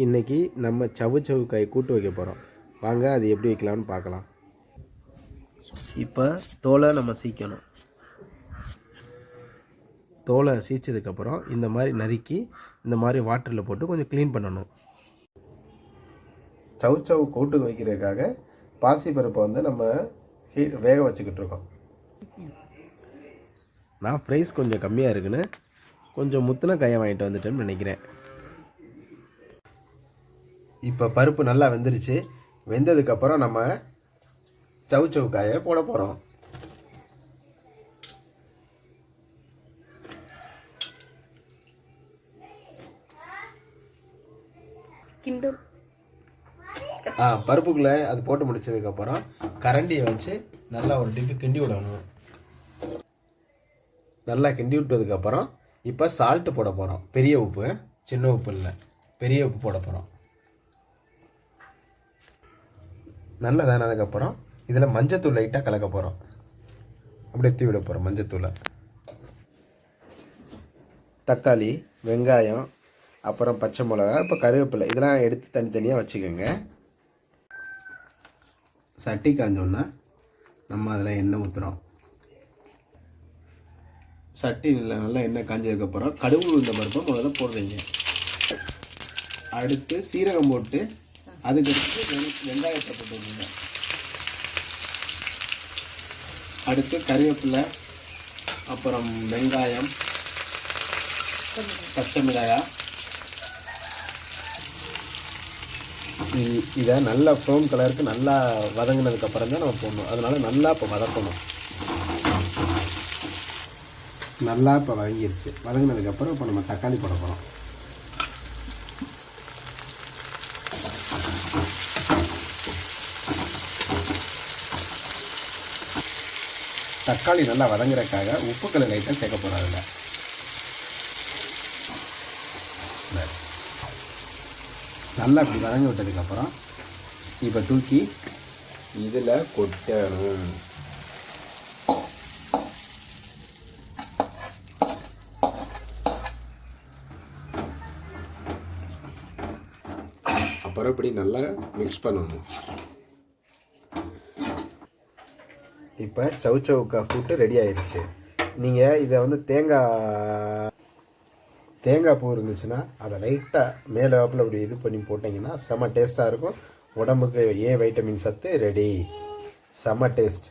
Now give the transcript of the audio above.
இன்றைக்கி நம்ம சவு சவு காய் கூட்டு வைக்க போகிறோம் வாங்க அது எப்படி வைக்கலாம்னு பார்க்கலாம். இப்போ தோலை நம்ம சீக்கணும். தோலை சீச்சதுக்கப்புறம் இந்த மாதிரி நறுக்கி இந்த மாதிரி வாட்டரில் போட்டு கொஞ்சம் க்ளீன் பண்ணணும். சவு சவு கூட்டு வைக்கிறதுக்காக பாசிப்பருப்பை வந்து நம்ம வேக வச்சுக்கிட்டு இருக்கோம். நான் ப்ரைஸ் கொஞ்சம் கம்மியாக இருக்குன்னு கொஞ்சம் முத்தின காயை வாங்கிட்டு வந்துட்டேன்னு நினைக்கிறேன். இப்போ பருப்பு நல்லா வெந்துருச்சு. வெந்ததுக்கப்புறம் நம்ம சவு சவு காயை போட போகிறோம் ஆ பருப்புக்குள்ளே அது போட்டு முடிச்சதுக்கப்புறம் கரண்டியை வச்சு நல்லா ஒரு டிப்பு கிண்டி விடணும். நல்லா கிண்டி விட்டதுக்கப்புறம் இப்போ சால்ட்டு போட போகிறோம் பெரிய உப்பு சின்ன உப்பு இல்லை. பெரிய உப்பு போட போகிறோம் நல்லதானதுக்கப்புறம் இதில் மஞ்சத்தூள் லைட்டாக கலக்க போகிறோம் அப்படியே தூவி விட போகிறோம் மஞ்சத்தூளை. தக்காளி வெங்காயம் அப்புறம் பச்சை மிளகா இப்போ கருவேப்பிலை. இதெல்லாம் எடுத்து தனித்தனியாக வச்சுக்கோங்க. சட்டி காஞ்சோன்னா நம்ம அதில் எண்ணெய் ஊற்றுறோம் சட்டி நல்லா எண்ணெய் காஞ்சதுக்கப்புறம் கடுகு உளுந்த பருப்பை முதல்ல போடுறீங்க. அடுத்து சீரகம் போட்டு அதுக்கடுத்து வெங்- வெங்காயத்தை போட்டு அடுத்து கருவேப்பிலை அப்புறம் வெங்காயம் பச்சை மிளகாய் இ- இதை நல்லா ப்ரௌன் கலருக்கு நல்லா வதங்கினதுக்கப்புறம் தான் நம்ம போடணும். அதனால நல்லா இப்போ வதக்கணும். நல்லா இப்போ வதங்கிருச்சு. வதங்கினதுக்கப்புறம் இப்போ நம்ம தக்காளி போட போகிறோம் தக்காளி நல்லா வதங்குறதுக்காக உப்புக்களை லைட்டாக சேர்க்க போகிறோம் அதில். நல்லா இப்படி வதங்கி விட்டதுக்கப்புறம் இப்போ தூக்கி இதில் கொட்டணும். அப்புறம் இப்படி நல்லா மிக்ஸ் பண்ணணும். இப்போ சவு சவுக்கா ஃபுட்டு ரெடி ஆயிடுச்சு நீங்கள் இதை வந்து தேங்காய் தேங்காய் பூ இருந்துச்சுன்னா அதை லைட்டாக மேலே வாப்பில் அப்படி இது பண்ணி போட்டிங்கன்னா செம்ம டேஸ்ட்டாக இருக்கும். உடம்புக்கு ஏ வைட்டமின் சத்து ரெடி செம்ம டேஸ்ட்